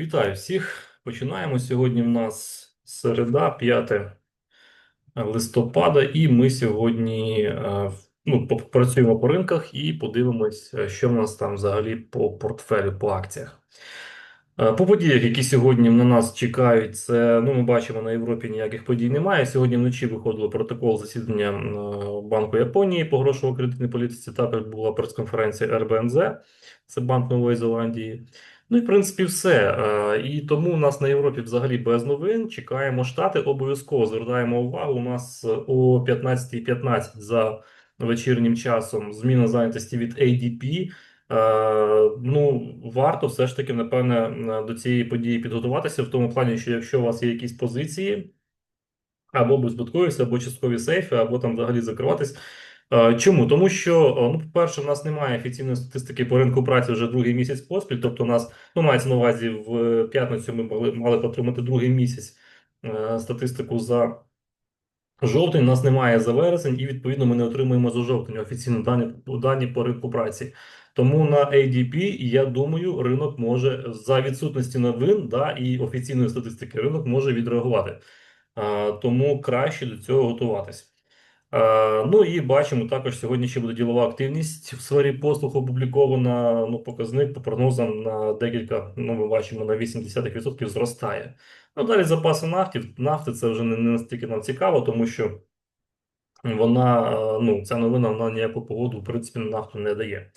Вітаю всіх. Починаємо сьогодні. В нас середа, 5 листопада, і ми сьогодні е, ну, попрацюємо по ринках і подивимось, е, що в нас там взагалі по портфелю, по акціях. Е, По подіях, які сьогодні на нас чекають, це ну ми бачимо на Європі ніяких подій немає. Сьогодні вночі виходило протокол засідання Банку Японії по грошово-кредитній політиці. Також була прес-конференція РБНЗ, це Банк Нової Зеландії. Ну і в принципі все. Е, І тому у нас на Європі взагалі без новин. Чекаємо штати. Обов'язково звертаємо увагу. У нас о 15.15 за вечірнім часом зміна зайнятості від ADP. Е, ну, варто все ж таки, напевне, до цієї події підготуватися в тому плані, що якщо у вас є якісь позиції, або беззбитковість, або часткові сейфи, або там взагалі закриватись. Е, Чому? Тому що, е, ну, по-перше, у нас немає офіційної статистики по ринку праці вже другий місяць поспіль. Тобто, у нас ну, мається на увазі в п'ятницю ми мали, мали отримати другий місяць е, статистику за жовтень. У нас немає за вересень, і відповідно ми не отримуємо за жовтень офіційні дані, дані по ринку праці. Тому на ADP, я думаю, ринок може за відсутності новин да, і офіційної статистики ринок може відреагувати. Тому краще до цього готуватись. А, Ну і бачимо також сьогодні ще буде ділова активність в сфері послуг опублікована. Ну, показник по прогнозам на декілька. Ну, ми бачимо на 80% зростає. Ну далі запаси нафти. Нафти це вже не, не настільки нам цікаво, тому що вона ну ця новина вона ніяку погоду в принципі на нафту не дає.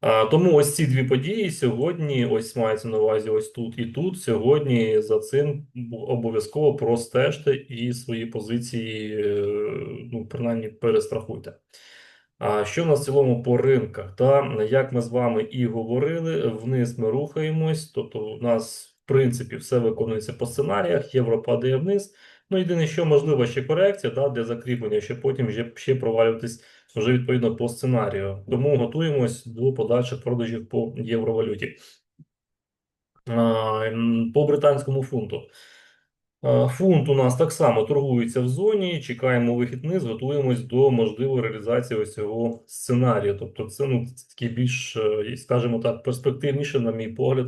А, Тому ось ці дві події сьогодні, ось мається на увазі, ось тут і тут. Сьогодні за цим обов'язково простежте і свої позиції, е, ну, принаймні, перестрахуйте. А що в нас в цілому по ринках? Та як ми з вами і говорили, вниз ми рухаємось, тобто у нас, в принципі, все виконується по сценаріях, євро падає вниз. Ну, єдине, що можливо ще корекція, да, для закріплення, щоб потім ще, ще провалюватись вже відповідно по сценарію. Тому готуємось до подальших продажів по євровалюті. По британському фунту. Фунт у нас так само торгується в зоні. Чекаємо вихід вниз, готуємось до можливої реалізації ось цього сценарію. Тобто, це ну такі більш, е, скажімо так, перспективніше, на мій погляд,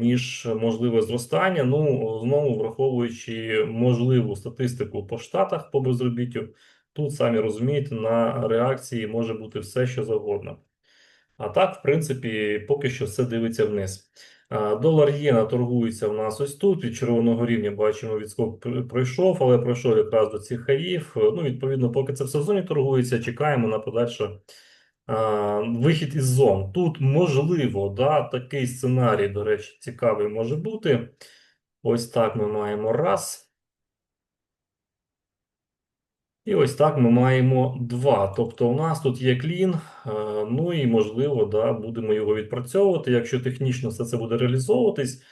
ніж можливе зростання. Ну знову враховуючи можливу статистику по штатах по безробіттю. Тут, самі розумієте, на реакції може бути все, що завгодно. А так, в принципі, поки що все дивиться вниз. Долар єна торгується в нас ось тут. Від червоного рівня бачимо, відскок пройшов, але пройшов якраз до цих хаїв. Ну, відповідно, поки це все в зоні торгується, чекаємо на подальше а, вихід із зон. Тут можливо, да, такий сценарій, до речі, цікавий може бути. Ось так ми маємо раз. І ось так ми маємо два. Тобто, у нас тут є клін, е, ну і можливо, да, будемо його відпрацьовувати. Якщо технічно все це буде реалізовуватись,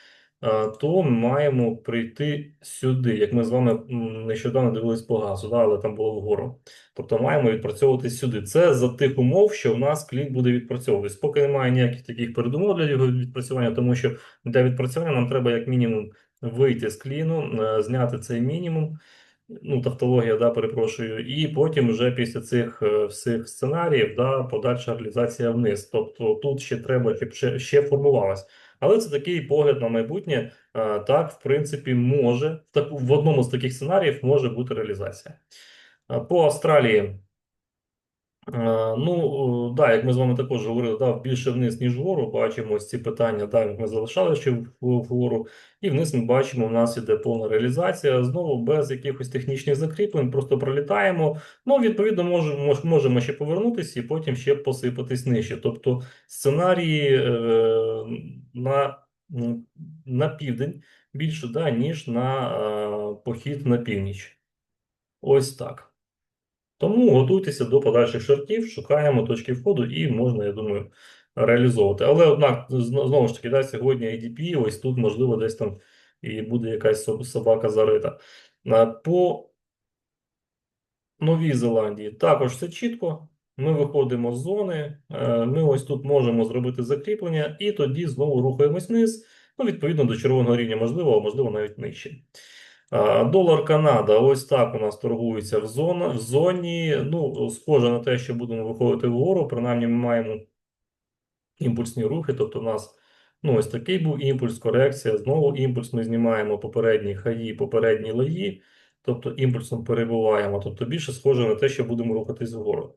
е, то ми маємо прийти сюди. Як ми з вами нещодавно дивились по газу, да, але там було вгору. Тобто маємо відпрацьовуватись сюди. Це за тих умов, що у нас клін буде відпрацьовуватись. Поки немає ніяких таких передумов для його відпрацювання, тому що для відпрацювання нам треба як мінімум вийти з кліну, е, зняти цей мінімум ну, тавтологія, да, перепрошую, і потім вже після цих е, всіх сценаріїв да, подальша реалізація вниз. Тобто тут ще треба, щоб ще, ще формувалась. Але це такий погляд на майбутнє. Так, в принципі, може в таку в одному з таких сценаріїв може бути реалізація. По Австралії. Ну, да, як ми з вами також говорили, да, більше вниз, ніж вгору, бачимо ось ці питання, да, ми залишали ще вгору, і вниз ми бачимо, у нас іде повна реалізація, знову без якихось технічних закріплень, просто пролітаємо. Ну, відповідно, можемо можемо ще повернутися і потім ще посипатись нижче. Тобто сценарії е, на на південь більше, да, ніж на е, похід на північ. Ось так. Тому готуйтеся до подальших шортів, шукаємо точки входу і можна, я думаю, реалізовувати. Але однак, знову ж таки, да, сьогодні ADP, ось тут, можливо, десь там і буде якась собака зарита. По Новій Зеландії також все чітко. Ми виходимо з зони, е, ми ось тут можемо зробити закріплення, і тоді знову рухаємось вниз, ну, відповідно до червоного рівня, можливо, а можливо, навіть нижче. Долар Канада, ось так у нас торгується в зоні. В зоні. Ну, схоже на те, що будемо виходити вгору. Принаймні, ми маємо імпульсні рухи. Тобто, у нас Ну, ось такий був імпульс, корекція. Знову імпульс ми знімаємо попередні хаї, попередні лої, тобто імпульсом перебуваємо. Тобто більше схоже на те, що будемо рухатись вгору.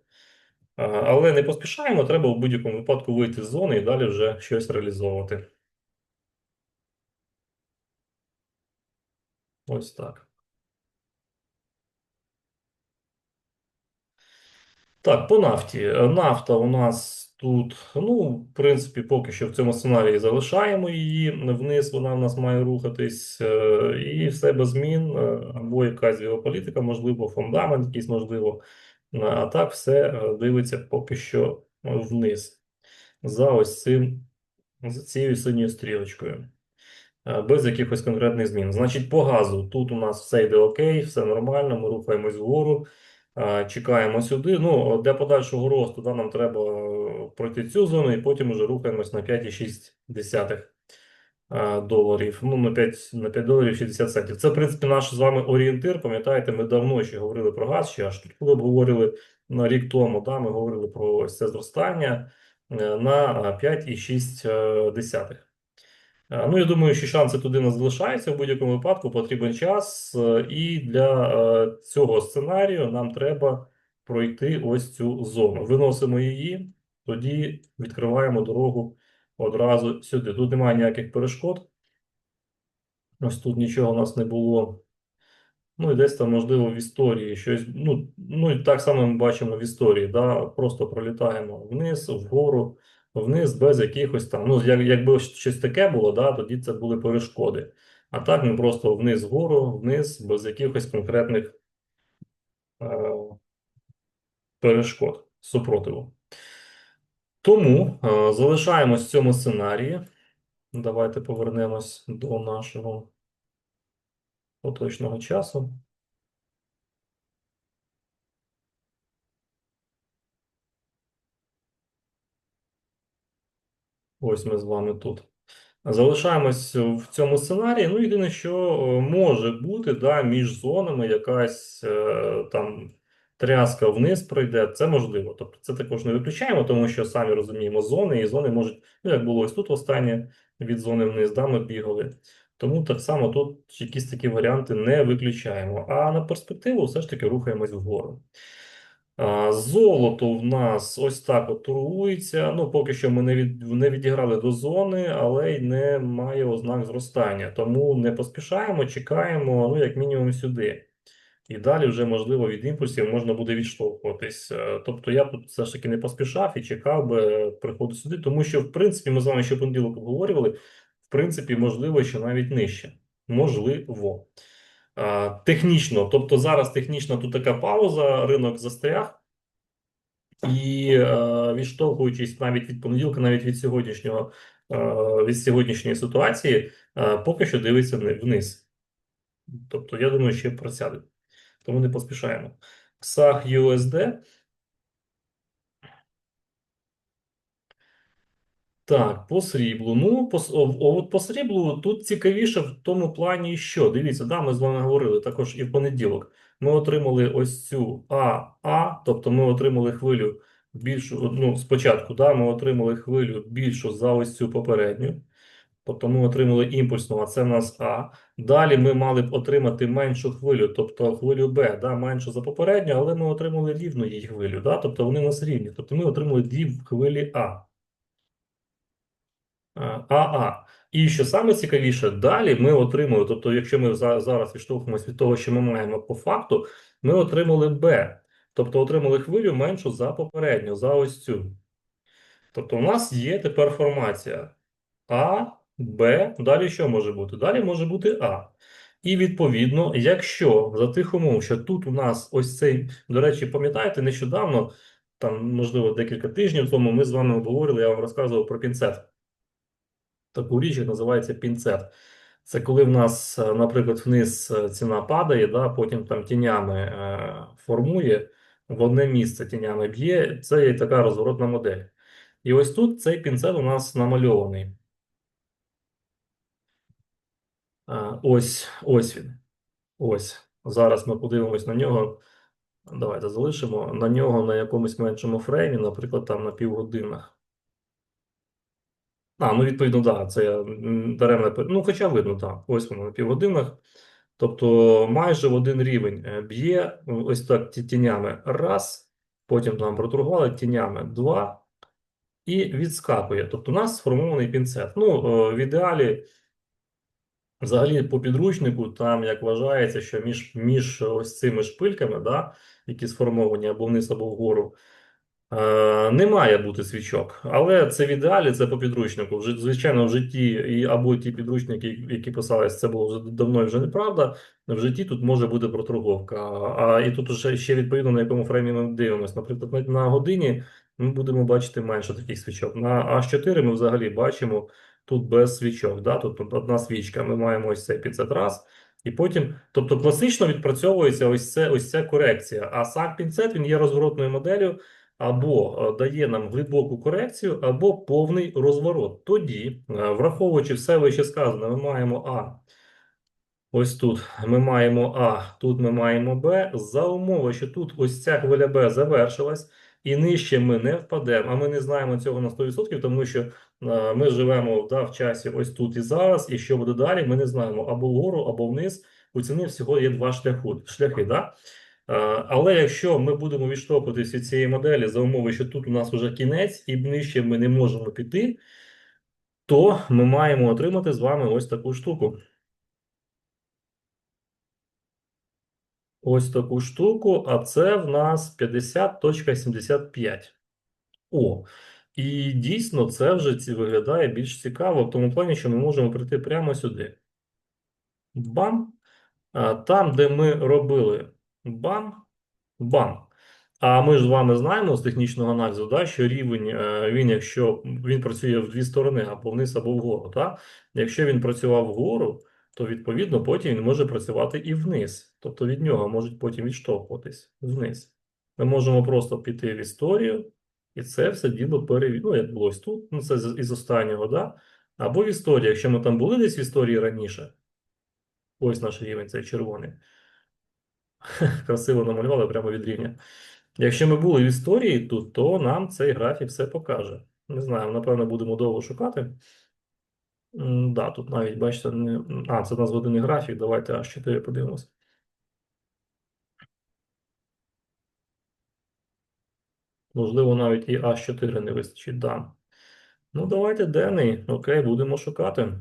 Але не поспішаємо, треба в будь-якому випадку вийти з зони і далі вже щось реалізовувати. Ось так. Так, по нафті. Нафта у нас тут, ну, в принципі, поки що в цьому сценарії залишаємо її вниз, вона в нас має рухатись, е, і все без змін, е, або якась геополітика, можливо, фундамент якийсь, можливо. Е, А так все дивиться поки що вниз. За ось цим, за цією синьою стрілочкою. Е, Без якихось конкретних змін. Значить, по газу тут у нас все йде окей, все нормально, ми рухаємось вгору. Е, Чекаємо сюди. Ну, для подальшого росту да, нам треба е, пройти цю зону, і потім вже рухаємось на 5,6 е, доларів. Ну, на 5, на 5 доларів 60 центів. Це, в принципі, наш з вами орієнтир. Пам'ятаєте, ми давно ще говорили про газ, ще аж тут коли обговорили на рік тому, да, ми говорили про це зростання на 5,6. Е, Ну, я думаю, що шанси туди не залишаються в будь-якому випадку, потрібен час, е, і для е, цього сценарію нам треба пройти ось цю зону. Виносимо її, тоді відкриваємо дорогу одразу сюди. Тут немає ніяких перешкод. Ось тут нічого у нас не було. Ну і десь там, можливо, в історії щось. Ну, ну і так само ми бачимо в історії, да, просто пролітаємо вниз, вгору, вниз, без якихось там. Ну, як, якби щось таке було, да, тоді це були перешкоди. А так ми просто вниз, вгору, вниз, без якихось конкретних е, перешкод, супротиву. Тому е, залишаємось в цьому сценарії. Давайте повернемось до нашого поточного часу. Ось ми з вами тут. Залишаємось в цьому сценарії. Ну, єдине, що е, може бути, да, між зонами якась е, там тряска вниз пройде, це можливо. Тобто це також не виключаємо, тому що самі розуміємо зони, і зони можуть, ну як було ось тут останнє від зони вниз, да, ми бігали. Тому так само тут якісь такі варіанти не виключаємо. А на перспективу все ж таки рухаємось вгору. Золото в нас ось так от торгується. Ну, поки що ми не від, не відіграли до зони, але й не має ознак зростання. Тому не поспішаємо, чекаємо, ну, як мінімум, сюди. І далі вже, можливо, від імпульсів можна буде відштовхуватись. Е, Тобто я тут все ж таки не поспішав і чекав би приходу сюди, тому що, в принципі, ми з вами ще понеділок обговорювали, в принципі, можливо, що навіть нижче. Можливо. Технічно, тобто зараз технічно тут така пауза, ринок застряг, і е, відштовхуючись навіть від понеділка, навіть від сьогоднішнього е, від сьогоднішньої ситуації, е, поки що дивиться вниз. Тобто, я думаю, ще просяде. Тому не поспішаємо. SAG USD. Так, по сріблу. Ну, по, о, от по сріблу тут цікавіше в тому плані, що дивіться, да, ми з вами говорили також і в понеділок. Ми отримали ось цю АА, тобто ми отримали хвилю більшу. Ну, спочатку, да, ми отримали хвилю більшу за ось цю попередню. Тобто ми отримали імпульсну, а це в нас А. Далі ми мали б отримати меншу хвилю, тобто хвилю Б, да, меншу за попередню, але ми отримали рівну її хвилю, да, тобто вони у нас рівні. Тобто ми отримали дві хвилі А. АА. І що саме цікавіше, далі ми отримали, тобто, якщо ми зараз відштовхуємося від того, що ми маємо по факту, ми отримали Б. Тобто отримали хвилю меншу за попередню, за ось цю. Тобто, у нас є тепер формація А, Б, далі що може бути? Далі може бути А. І відповідно, якщо за тих умов, що тут у нас ось цей, до речі, пам'ятаєте, нещодавно, там, можливо, декілька тижнів тому ми з вами обговорили, я вам розказував про пінцет таку річ, як називається пінцет. Це коли в нас, е, наприклад, вниз е, ціна падає, да, потім там тінями е, формує, в одне місце тінями б'є. Це є така розворотна модель. І ось тут цей пінцет у нас намальований. Ось, ось він. Ось. Зараз ми подивимось на нього. Давайте залишимо на нього на якомусь меншому фреймі, наприклад, там на півгодинах. А, ну відповідно, так, да, це м, Ну, хоча видно, так. Ось воно на півгодинах. Тобто майже в один рівень е, б'є ось так ті- тінями раз, потім нам проторгували тінями два і відскакує. Тобто у нас сформований пінцет. Ну, е, в ідеалі, взагалі, по підручнику, там як вважається, що між, між ось цими шпильками, да, які сформовані або вниз, або вгору, Е, Не має бути свічок, але це в ідеалі, це по підручнику. Вже звичайно, в житті і або ті підручники, які писались, це було вже давно і вже неправда. В житті тут може бути проторговка. А і тут ще, ще відповідно на якому фреймі ми дивимося. Наприклад, на, годині ми будемо бачити менше таких свічок. На H4 ми взагалі бачимо тут без свічок. Да? Тут, одна свічка. Ми маємо ось цей піцет раз. І потім, тобто класично відпрацьовується ось це ось ця корекція. А сам пінцет він є розворотною моделлю або е, дає нам глибоку корекцію, або повний розворот. Тоді, е, враховуючи все вище сказане, ми маємо А. Ось тут ми маємо А, тут ми маємо Б. За умови, що тут ось ця хвиля Б завершилась, і нижче ми не впадемо. А ми не знаємо цього на 100%, тому що е, ми живемо да, в часі ось тут і зараз, і що буде далі, ми не знаємо або вгору, або вниз. У ціни всього є два шляхи. шляхи да? Е, Але якщо ми будемо відштовхуватися від цієї моделі за умови, що тут у нас вже кінець і нижче ми не можемо піти, то ми маємо отримати з вами ось таку штуку. Ось таку штуку, а це в нас 50.75. О, і дійсно це вже виглядає більш цікаво, в тому плані, що ми можемо прийти прямо сюди. Бам! Там, де ми робили бам, бам. А ми ж з вами знаємо з технічного аналізу, да, що рівень е, він, якщо він працює в дві сторони, або вниз, або вгору. Да? Якщо він працював вгору, то відповідно потім він може працювати і вниз. Тобто від нього можуть потім відштовхуватись вниз. Ми можемо просто піти в історію, і це все діло перевірити. Ну, як було тут, ну це із останнього, да? Або в історії, якщо ми там були десь в історії раніше, ось наш рівень, цей червоний. Красиво намалювали прямо від рівня. Якщо ми були в історії тут, то нам цей графік все покаже. Не знаю, напевно, будемо довго шукати. М, Да, тут навіть, бачите, не... а, це у нас годинний графік. Давайте аж 4 подивимось. Можливо, навіть і аж 4 не вистачить. Да. Ну, давайте денний. Окей, будемо шукати.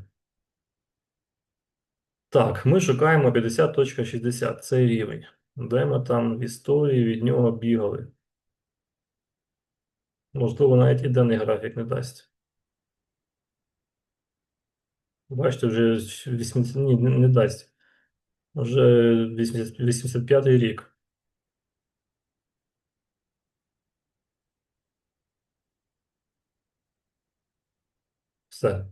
Так, ми шукаємо 50.60. Цей рівень. Де ми там в історії від нього бігали? Можливо, навіть і денний графік не дасть. Бачите, вже 80, ні, не, дасть. Вже 80, 85-й рік. Все.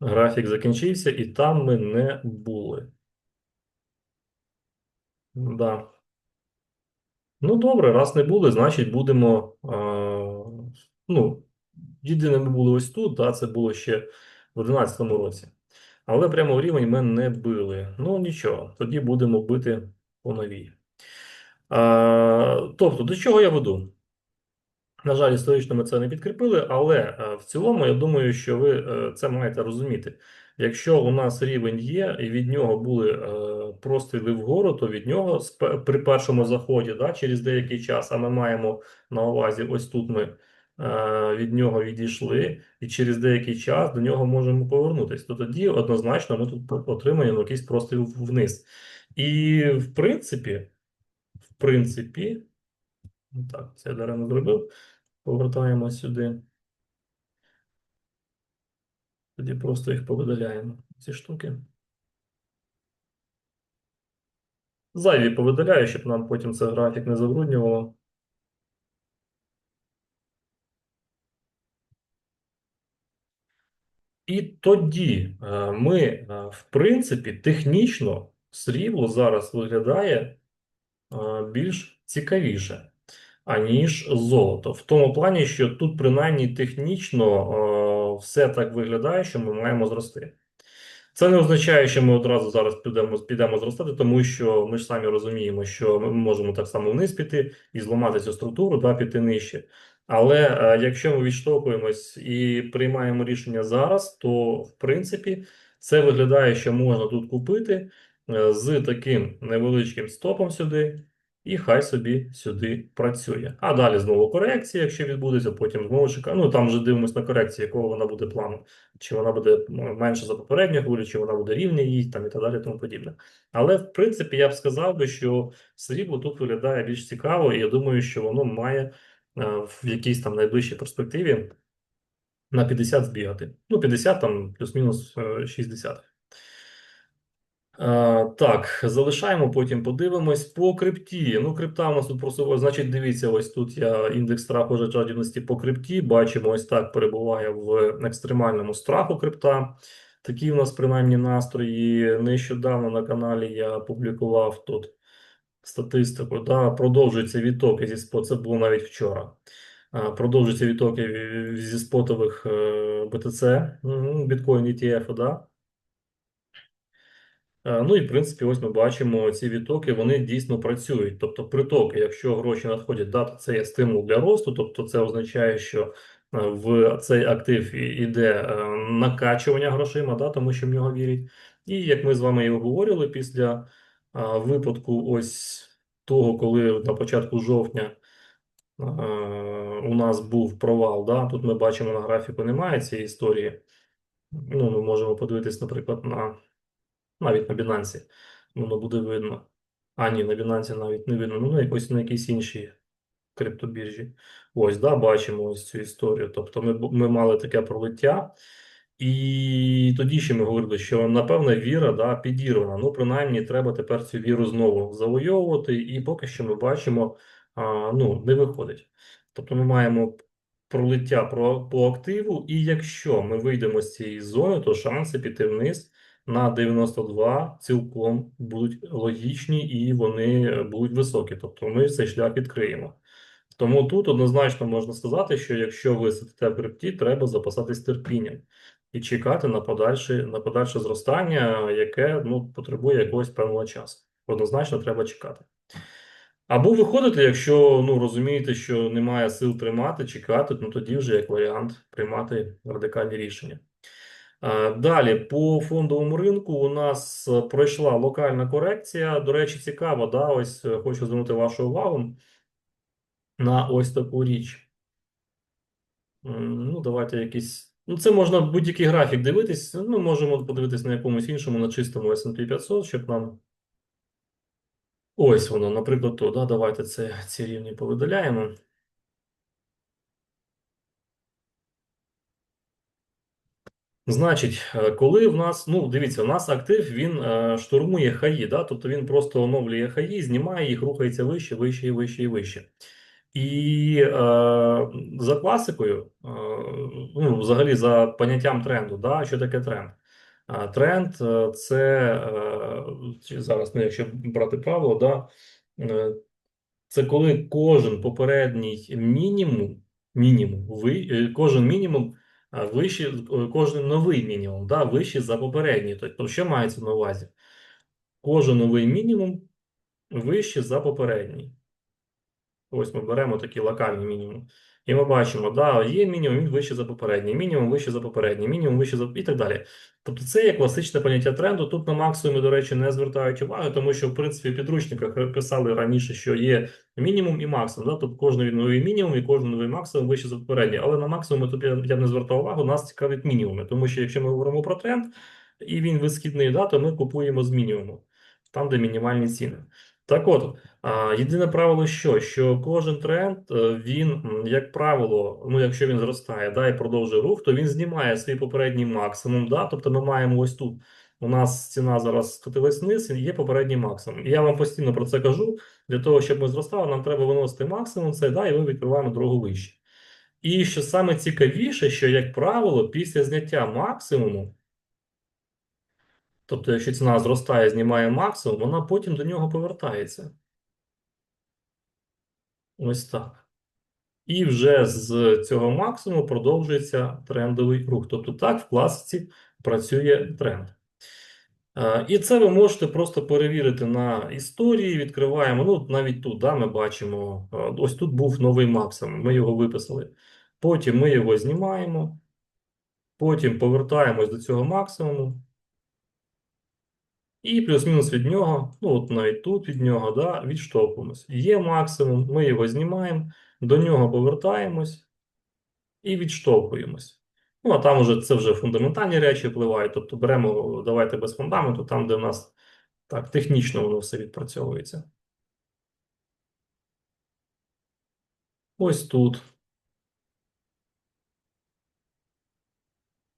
Графік закінчився, і там ми не були. Да. Ну, добре, раз не були, значить будемо. Е, ну, єдине, ми були ось тут, да, це було ще в 11-му році. Але прямо в рівень ми не били. Ну, нічого, тоді будемо бити по новій. Е, тобто, до чого я веду? На жаль, історично ми це не підкріпили, але е, в цілому я думаю, що ви е, це маєте розуміти. Якщо у нас рівень є, і від нього були е, простріли вгору, то від нього при першому заході, да, через деякий час, а ми маємо на увазі, ось тут ми від нього відійшли, і через деякий час до нього можемо повернутися. То тоді однозначно ми тут отримаємо якийсь простріл вниз. І в принципі, в принципі, так, це я даремно зробив. Повертаємо сюди. Тоді просто їх повидаляємо, ці штуки. Зайві повидаляю, щоб нам потім це графік не забруднювало. І тоді е, ми, е, в принципі, технічно срібло зараз виглядає е, більш цікавіше, аніж золото. В тому плані, що тут, принаймні, технічно е, все так виглядає, що ми маємо зрости. Це не означає, що ми одразу зараз підемо, підемо зростати, тому що ми ж самі розуміємо, що ми можемо так само вниз піти і зламати цю структуру, да, піти нижче. Але е, якщо ми відштовхуємось і приймаємо рішення зараз, то в принципі це виглядає, що можна тут купити е, з таким невеличким стопом сюди, і хай собі сюди працює. А далі знову корекція, якщо відбудеться, потім знову чекаємо. Ну там вже дивимося на корекцію, якого вона буде плану. Чи вона буде менше за попередню хвилю, чи вона буде рівня їй, там і так далі, тому подібне. Але в принципі я б сказав би, що срібло тут виглядає більш цікаво, і я думаю, що воно має е, в якійсь там найближчій перспективі на 50 збігати. Ну, 50 там плюс-мінус е, 60. Е, Так, залишаємо, потім подивимось по крипті. Ну, крипта у нас тут просто, значить, дивіться, ось тут я індекс страху жадібності по крипті. Бачимо, ось так перебуває в екстремальному страху крипта. Такі у нас принаймні настрої. Нещодавно на каналі я публікував тут статистику. Да, продовжуються відтоки зі спот, це було навіть вчора. Продовжуються відтоки зі спотових е, BTC, біткоін ETF, да. Е, Ну і в принципі, ось ми бачимо ці відтоки, вони дійсно працюють. Тобто, притоки, якщо гроші надходять, да, то це є стимул для росту. Тобто, це означає, що е, в цей актив іде е, накачування грошима, да, тому що в нього вірять. І як ми з вами і обговорювали після випадку, ось того, коли на початку жовтня у нас був провал, да, тут ми бачимо на графіку, немає цієї історії. Ну, ми можемо подивитись, наприклад, на навіть на Binance воно буде видно. А, ні, на Binance навіть не видно. Ну, якось на якійсь іншій криптобіржі. Ось, да, бачимо ось цю історію. Тобто ми, ми мали таке пролиття. І тоді ще ми говорили, що напевне віра да, підірвана. Ну, принаймні, треба тепер цю віру знову завойовувати, і поки що ми бачимо, а, ну, не виходить. Тобто ми маємо пролиття по активу, і якщо ми вийдемо з цієї зони, то шанси піти вниз на 92 цілком будуть логічні і вони будуть високі. Тобто ми цей шлях відкриємо. Тому тут однозначно можна сказати, що якщо ви сидите в крипті, треба запасатись терпінням і чекати на подальше, на подальше зростання, яке ну, потребує якогось певного часу. Однозначно треба чекати. Або виходити, якщо ну, розумієте, що немає сил тримати, чекати, ну тоді вже як варіант приймати радикальні рішення. Далі, по фондовому ринку у нас е, пройшла локальна корекція. До речі, цікаво, да, ось е, хочу звернути вашу увагу на ось таку річ. Ну, давайте якийсь. Ну, це можна будь-який графік дивитись. Ну, можемо подивитись на якомусь іншому, на чистому S&P 500, щоб нам. Ось воно, наприклад, то, да, давайте це, ці рівні повидаляємо. Значить, е, коли в нас, ну дивіться, у нас актив він е, штурмує хаї, да? Тобто він просто оновлює хаї, знімає їх, рухається вище, вище і вище і вище. І е, за класикою, е, ну, взагалі за поняттям тренду, да? що таке тренд? А тренд е, це е, зараз, ну, якщо брати правило, да? е, це коли кожен попередній мінімум, мінімум, ви, е, кожен мінімум а, е, кожен новий мінімум, да, вищий за попередній. Тобто, що мається на увазі? Кожен новий мінімум вищий за попередній. Ось ми беремо такий локальний мінімум. І ми бачимо, да, є мінімум, він вищий за попередній, мінімум вищий за попередній, мінімум вищий за і так далі. Тобто це є класичне поняття тренду. Тут на максимумі, до речі, не звертають уваги, тому що в принципі в підручниках писали раніше, що є мінімум і максимум. Да? Тобто кожен новий мінімум і кожен новий максимум вище за попередній. Але на максимумі тут я, я не звертав увагу, нас цікавить мінімуми. Тому що якщо ми говоримо про тренд і він висхідний, да, то ми купуємо з мінімуму, там, де мінімальні ціни. Так от, єдине правило, що? Що кожен тренд, е, він, як правило, ну якщо він зростає, да, і продовжує рух, то він знімає свій попередній максимум. Да? Тобто ми маємо ось тут. У нас ціна зараз скотилась вниз, і є попередній максимум. І я вам постійно про це кажу. Для того, щоб ми зростали, нам треба виносити максимум цей, да, і ми відкриваємо дорогу вище. І що саме цікавіше, що, як правило, після зняття максимуму, тобто, якщо ціна зростає, знімає максимум, вона потім до нього повертається. Ось так. І вже з цього максимуму продовжується трендовий рух. Тобто так в класиці працює тренд. Е, І це ви можете просто перевірити на історії. Відкриваємо. Ну, навіть тут да, ми бачимо, е, ось тут був новий максимум. Ми його виписали. Потім ми його знімаємо, потім повертаємось до цього максимуму. І плюс-мінус від нього, ну от навіть тут від нього, да, відштовхуємось. Є максимум, ми його знімаємо, до нього повертаємось і відштовхуємось. Ну, а там уже це вже фундаментальні речі впливають. Тобто беремо, давайте без фундаменту, там, де в нас так, технічно воно все відпрацьовується. Ось тут.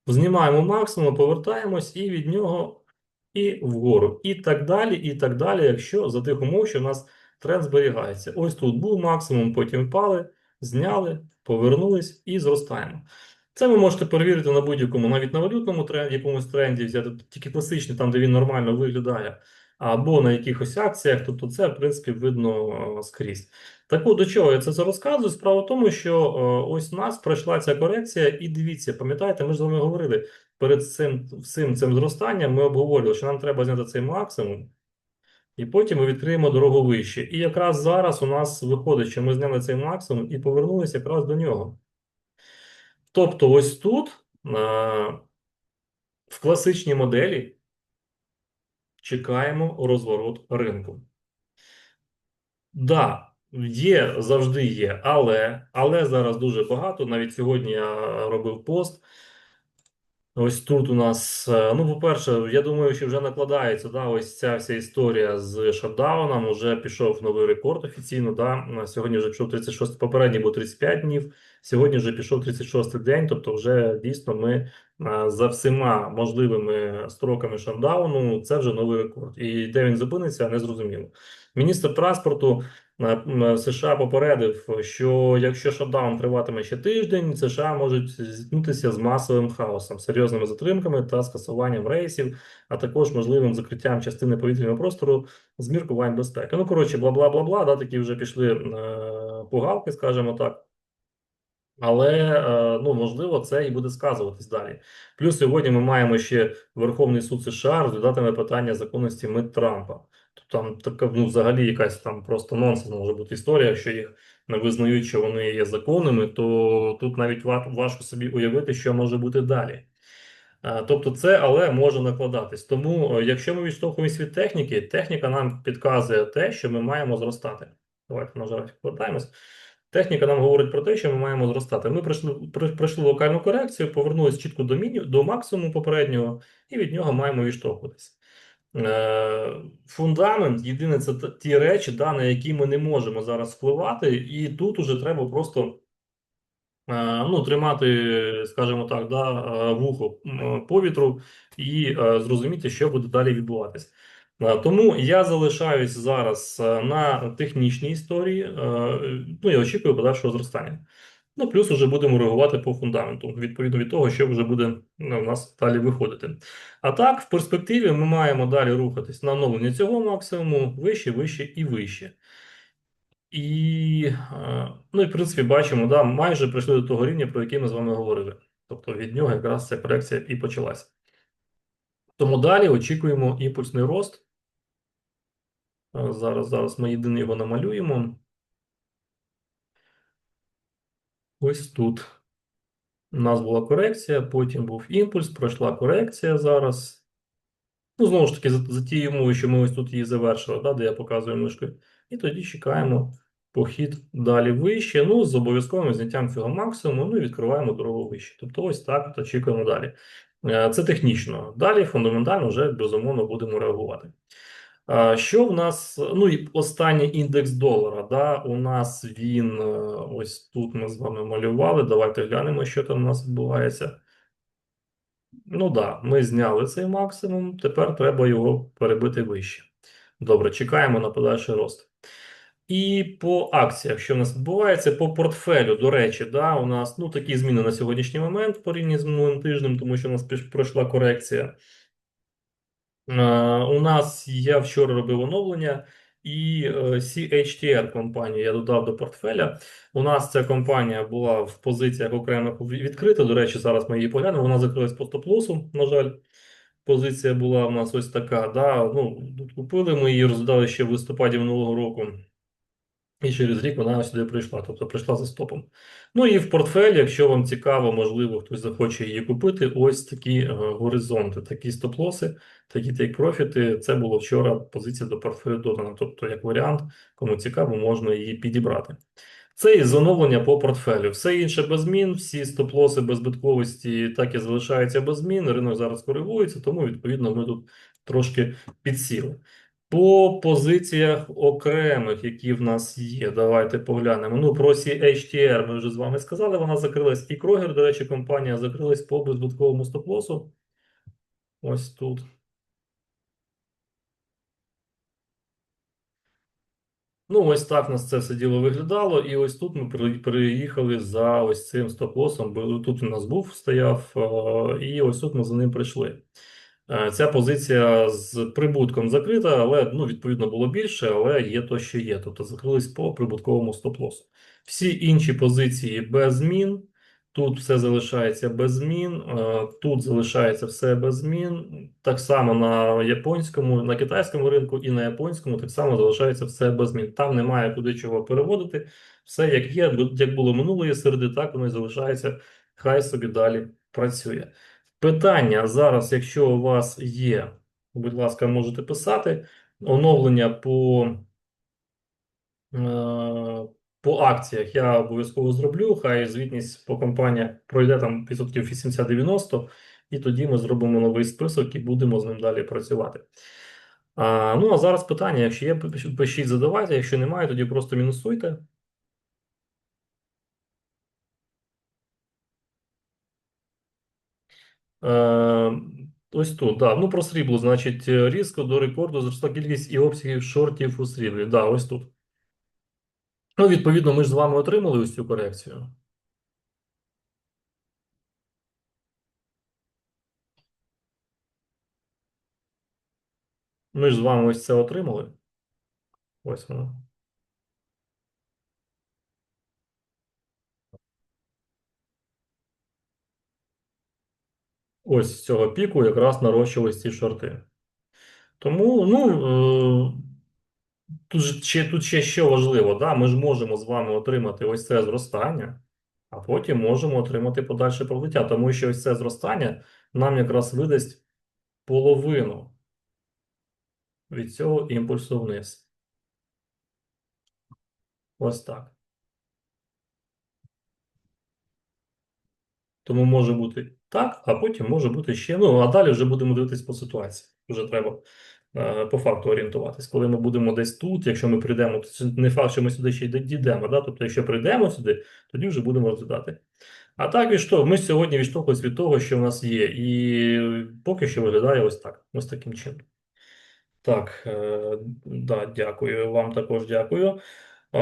Знімаємо максимум, повертаємось і від нього і вгору. І так далі, і так далі, якщо за тих умов, що у нас тренд зберігається. Ось тут був максимум, потім впали, зняли, повернулись і зростаємо. Це ви можете перевірити на будь-якому, навіть на валютному тренді, якомусь тренді, взяти тільки класичний, там, де він нормально виглядає, або на якихось акціях. Тобто, це, в принципі, видно е, скрізь. Так от, до чого я це все розказую? Справа в тому, що е, ось у нас пройшла ця корекція, і дивіться, пам'ятаєте, ми ж з вами говорили перед цим всім цим зростанням, ми обговорювали, що нам треба зняти цей максимум. І потім ми відкриємо дорогу вище. І якраз зараз у нас виходить, що ми зняли цей максимум і повернулися якраз до нього. Тобто, ось тут а, в класичній моделі чекаємо розворот ринку. Да, є, завжди є, але, але зараз дуже багато. Навіть сьогодні я робив пост. Ось тут у нас, е, ну, по-перше, я думаю, що вже накладається да, ось ця вся історія з шатдауном. Уже пішов новий рекорд офіційно. Да. Сьогодні вже пішов 36, попередній був 35 днів. Сьогодні вже пішов 36 день. Тобто, вже дійсно ми е, за всіма можливими строками шатдауну, це вже новий рекорд. І де він зупиниться, не зрозуміло. Міністр транспорту США попередив, що якщо шатдаун триватиме ще тиждень, США можуть зіткнутися з масовим хаосом, серйозними затримками та скасуванням рейсів, а також можливим закриттям частини повітряного простору з міркувань безпеки. Ну коротше, бла бла бла бла. Да, такі вже пішли е, пугалки, скажімо так. Але е, ну можливо це і буде сказуватись далі. Плюс сьогодні ми маємо ще Верховний суд США розглядатиме питання законності мит Трампа. Тобто там така ну, взагалі якась там просто нонсенс може бути історія, що їх не визнають, що вони є законними, то тут навіть важко собі уявити, що може бути далі. Е, тобто, це але може накладатись. Тому, е, якщо ми відштовхуємося від техніки, техніка нам підказує те, що ми маємо зростати. Давайте на графік повертаємось. Техніка нам говорить про те, що ми маємо зростати. Ми пройшли пройшли локальну корекцію, повернулися чітко до міні, до максимуму попереднього, і від нього маємо відштовхуватися. Е, фундамент єдине це ті речі, да, на які ми не можемо зараз впливати, і тут уже треба просто е, ну, тримати, скажімо так, да, е, вухо повітру і зрозуміти, що буде далі відбуватись. Тому я залишаюсь зараз на технічній історії, ну я очікую подальшого зростання. Ну, плюс вже будемо реагувати по фундаменту, відповідно від того, що вже буде ну, у нас далі виходити. А так, в перспективі ми маємо далі рухатись на оновлення цього максимуму вище, вище і вище. І, ну, і в принципі, бачимо, да, майже прийшли до того рівня, про який ми з вами говорили. Тобто від нього якраз ця корекція і почалася. Тому далі очікуємо імпульсний рост. Зараз, зараз ми єдине його намалюємо. Ось тут. У нас була корекція, потім був імпульс, пройшла корекція зараз. Ну, знову ж таки, за, за тією умовою, що ми ось тут її завершили, да, де я показую мишкою. І тоді чекаємо похід далі вище. Ну, з обов'язковим зняттям цього максимуму, ну і відкриваємо дорогу вище. Тобто, ось так от очікуємо далі. Е, це технічно. Далі фундаментально вже безумовно будемо реагувати. Що в нас? Ну і останній індекс долара. Да, У нас він е, ось тут ми з вами малювали. Давайте глянемо, що там у нас відбувається. Ну да, ми зняли цей максимум. Тепер треба його перебити вище. Добре, чекаємо на подальший рост. І по акціях, що в нас відбувається, по портфелю, до речі, да, у нас ну, такі зміни на сьогоднішній момент порівняно з минулим тижнем, тому що у нас пройшла корекція. Е, у нас я вчора робив оновлення, і е, CHTR компанію я додав до портфеля. У нас ця компанія була в позиціях окремих відкрита. До речі, зараз ми її поглянемо. Вона закрилась по стоп-лосу, на жаль. позиція була в нас ось така. Да, ну, купили ми її, роздали ще в листопаді минулого року. І через рік вона сюди прийшла, тобто прийшла за стопом. Ну і в портфель, якщо вам цікаво, можливо, хтось захоче її купити. Ось такі е, горизонти, такі стоп-лоси, такі тейк-профіти. Це було вчора позиція до портфелю додана. Тобто, як варіант, кому цікаво, можна її підібрати. Це і зоновлення по портфелю. Все інше без змін, всі стоп-лоси без збитковості так і залишаються без змін. Ринок зараз коригується, тому відповідно ми тут трошки підсіли. По позиціях окремих, які в нас є, давайте поглянемо. Ну, про CHTR ми вже з вами сказали, вона закрилась. І Крогер, до речі, компанія закрилась по безбутковому стоп-лосу. Ось тут. Ну, ось так у нас це все діло виглядало. І ось тут ми при- переїхали за ось цим стоп-лосом. Тут у нас був, стояв, е, і ось тут ми за ним прийшли. Е, Ця позиція з прибутком закрита, але ну, відповідно було більше, але є то, що є. Тобто закрились по прибутковому стоп-лосу. Всі інші позиції без змін. Тут все залишається без змін, е, тут залишається все без змін. Так само на японському, на китайському ринку і на японському так само залишається все без змін. Там немає куди чого переводити. Все як є, як було минулої середи, так воно і залишається. Хай собі далі працює. Питання зараз, якщо у вас є, будь ласка, можете писати. Оновлення по, е, по акціях я обов'язково зроблю. Хай звітність по компаніях пройде там відсотків 80-90, і тоді ми зробимо новий список і будемо з ним далі працювати. А, ну, а зараз питання: якщо є, пишіть, задавайте, якщо немає, тоді просто мінусуйте. Ось тут, да. Ну, про срібло, значить, е, різко до рекорду зросла кількість і обсягів шортів у сріблі. Да, ось тут. Ну, відповідно, ми ж з вами отримали ось цю корекцію. Ми ж з вами ось це отримали. Ось воно. Ось з цього піку якраз нарощувались ці шорти. Тому, ну, е, тут ще, тут ще що важливо, да? ми ж можемо з вами отримати ось це зростання, а потім можемо отримати подальше пролиття, тому що ось це зростання нам якраз видасть половину від цього імпульсу вниз. Ось так. Тому може бути так, а потім може бути ще. Ну, а далі вже будемо дивитись по ситуації. Вже треба е, по факту орієнтуватись. Коли ми будемо десь тут, якщо ми прийдемо, то не факт, що ми сюди ще й дійдемо. Да? Тобто, якщо прийдемо сюди, тоді вже будемо розглядати. А так відштовх, ми сьогодні відштовхуємося від того, що в нас є. І поки що виглядає ось так, ось таким чином. Так, е, да, дякую. Вам також дякую. А,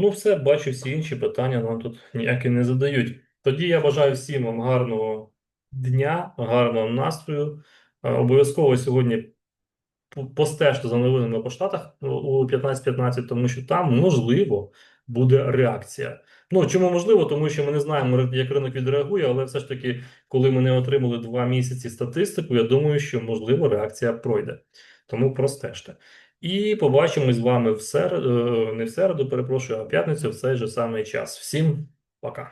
ну, все, бачу, всі інші питання нам тут ніякі не задають. Тоді я бажаю всім вам гарного дня, гарного настрою. Обов'язково сьогодні по- постежте за новинами по Штатах у- у 15.15, тому що там можливо буде реакція. Ну чому можливо? Тому що ми не знаємо, як ринок відреагує, але все ж таки, коли ми не отримали два місяці статистику, я думаю, що можливо реакція пройде. Тому простежте. І побачимось з вами в середу, не в середу, перепрошую, а в п'ятницю в цей же самий час. Всім пока.